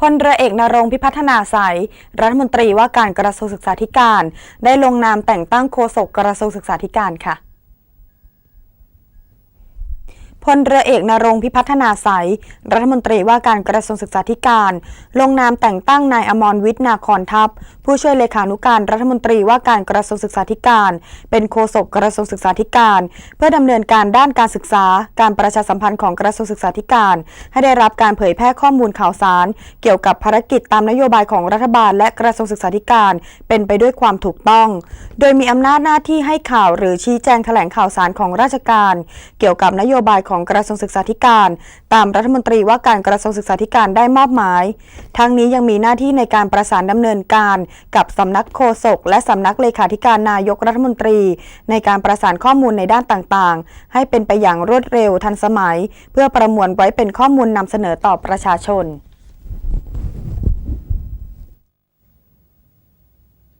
พลเรือเอกนรงพิพัฒนาสายรัฐมนตรีว่าการกระทรวงศึกษาธิการ ได้ลงนามแต่งตั้งโฆษกกระทรวงศึกษาธิการค่ะ พลเรือเอกนรงพิพัฒนาสายรัฐมนตรีว่าการกระทรวงศึกษาธิการ ลงนามแต่งตั้งนายอมรวิทย์นาคอนทัพ ผู้ช่วยเลขานุการรัฐมนตรีว่าการกระทรวงศึกษาธิการ เป็นโฆษกกระทรวงศึกษาธิการ เพื่อดำเนินการด้านการศึกษา การประชาสัมพันธ์ของกระทรวงศึกษาธิการ ให้ได้รับการเผยแพร่ข้อมูลข่าวสาร เกี่ยวกับภารกิจตามนโยบายของรัฐบาล และกระทรวงศึกษาธิการ เป็นไปด้วยความถูกต้อง โดยมีอำนาจหน้าที่ให้ข่าวหรือชี้แจงแถลงข่าวสารของราชการ เกี่ยวกับนโยบายของกระทรวงศึกษาธิการ ตามรัฐมนตรีว่าการกระทรวงศึกษาธิการได้มอบหมาย ทั้งนี้ยังมีหน้าที่ในการประสานดำเนินการกับสำนักโฆษกและสำนักเลขาธิการนายกรัฐมนตรี ในการประสานข้อมูลในด้านต่างๆ ให้เป็นไปอย่างรวดเร็วทันสมัย เพื่อประมวลไว้เป็นข้อมูลนำเสนอต่อประชาชน